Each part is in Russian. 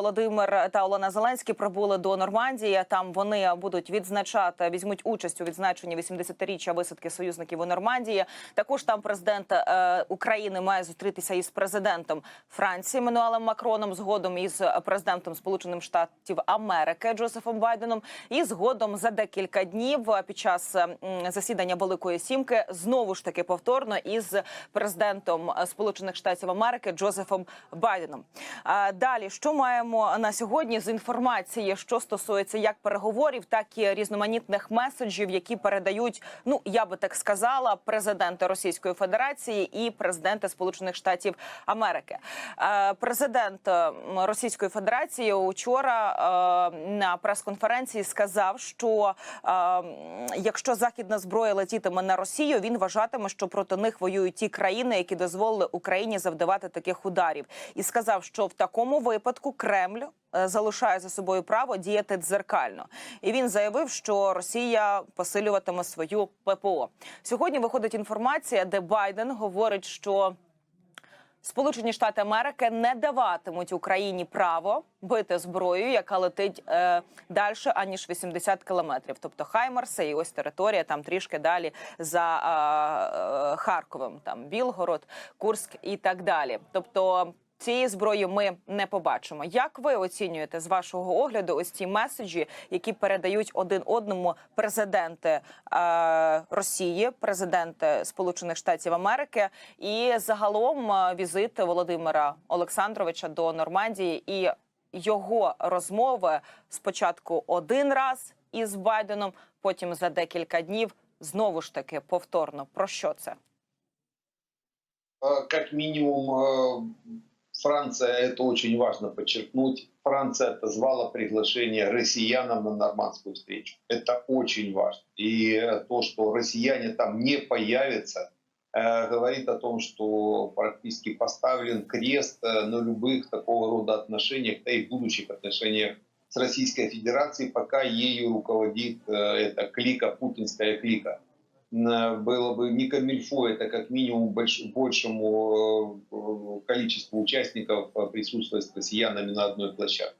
Володимир та Олена Зеленські прибули до Нормандії. Там вони будуть відзначати, візьмуть участь у відзначенні 80-річчя висадки союзників у Нормандії. Також там президент е, України має зустрітися із президентом Франції Мануелем Макроном, згодом із президентом Сполучених Штатів Америки Джозефом Байденом. І згодом за декілька днів е, під час засідання Великої Сімки знову ж таки повторно із президентом е, Сполучених Штатів Америки Джозефом Байденом. Далі, що маємо на сьогодні з інформації, що стосується як переговорів, так і різноманітних меседжів, які передають, ну я би так сказала, президенти Російської Федерації і президенти Сполучених Штатів Америки. Е, Президент е, Російської Федерації учора е, на прес-конференції сказав, що якщо західна зброя летітиме на Росію, він вважатиме, що проти них воюють ті країни, які дозволили Україні завдавати таких ударів, і сказав, що в такому випадку Кремль е, залишає за собою право діяти дзеркально. І він заявив, що Росія посилюватиме свою ППО. Сьогодні виходить інформація, де Байден говорить, що Сполучені Штати Америки не даватимуть Україні право бити зброю, яка летить е, далі аніж 80 кілометрів. Тобто Хаймарси і ось територія там трішки далі за е, е, Харковом, там Білгород, Курськ і так далі. Тобто. Цієї зброї ми не побачимо. Як ви оцінюєте з вашого огляду ось ці меседжі, які передають один одному президенти е, Росії, президенти Сполучених Штатів Америки, і загалом е, візит Володимира Олександровича до Нормандії і його розмови спочатку один раз із Байденом, потім за декілька днів знову ж таки повторно. Про що це? Как минимум, э, Франция, это очень важно подчеркнуть, Франция отозвала приглашение россиянам на нормандскую встречу. Это очень важно. И э, то, что россияне там не появятся, э, говорит о том, что практически поставлен крест э, на любых такого рода отношениях, да и будущих отношениях с Российской Федерацией, пока ею руководит эта клика, путинская клика было бы не камильфо, это как минимум больш- большему э, количеству участников э, присутствовать с россиянами на одной площадке.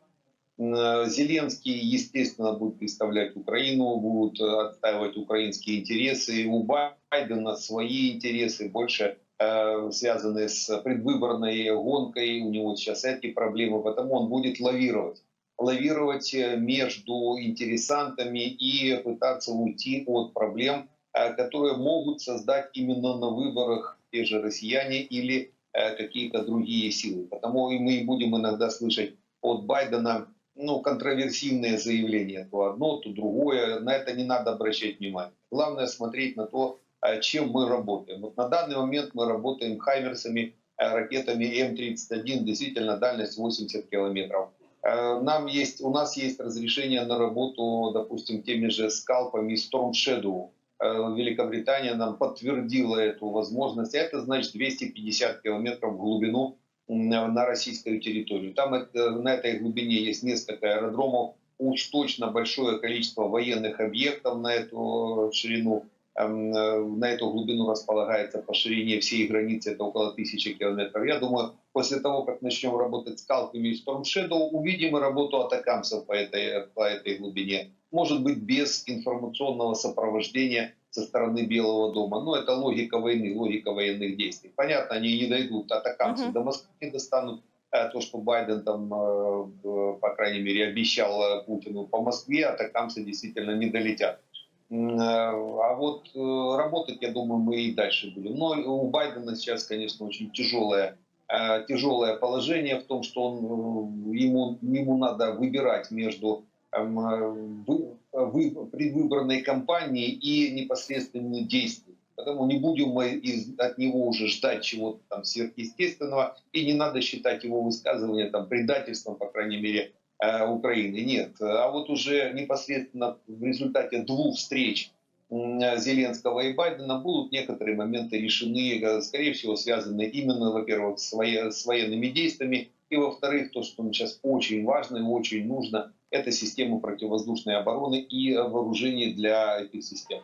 Зеленский, естественно, будет представлять Украину, будут э, отстаивать украинские интересы. У Байдена свои интересы больше э, связаны с предвыборной гонкой. У него сейчас эти проблемы, потому он будет лавировать лавировать э, между интересантами и пытаться уйти от проблем, э, которые могут создать именно на выборах те же россияне или э, какие-то другие силы. Потому и мы будем иногда слышать от Байдена ну, контроверсивные заявления, то одно, то другое. На это не надо обращать внимание. Главное смотреть на то, э, чем мы работаем. Вот на данный момент мы работаем хаймерсами, э, ракетами М-31, действительно дальность 80 километров. Э, Нам есть, у нас есть разрешение на работу, допустим, теми же скалпами Storm Shadow. Э, Великобритания нам подтвердила эту возможность. Это значит 250 километров в глубину на российскую территорию. Там это- на этой глубине есть несколько аэродромов, уж точно большое количество военных объектов на эту ширину. На эту глубину располагается по ширине всей границы, это около тысячи километров. Я думаю, после того, как начнем работать с Калками и Storm Shadow, увидим и работу атакамцев по этой, по этой глубине. Может быть, без информационного сопровождения со стороны Белого дома. Но это логика войны, логика военных действий. Понятно, они не дойдут, атакамцы Мгм. до Москвы не достанут. Э, То, что Байден там, э, по крайней мере, обещал э, Путину по Москве, атакамцы действительно не долетят. Э, А вот э, работать, я думаю, мы и дальше будем. Но у Байдена сейчас, конечно, очень тяжелое э, тяжелое положение в том, что он, ему, ему надо выбирать между эм, вы- вы- предвыборной кампанией и непосредственными действиями. Поэтому не будем мы из- от него уже ждать чего-то там сверхъестественного, и не надо считать его высказывания там предательством, по крайней мере, Украины. Нет. А вот уже непосредственно в результате двух встреч Зеленского и Байдена будут некоторые моменты решены, э, скорее всего, связанные именно, во-первых, с, военными действиями, и, во-вторых, то, что сейчас очень важно и очень нужно, это система противовоздушной обороны и э, вооружений для этих систем.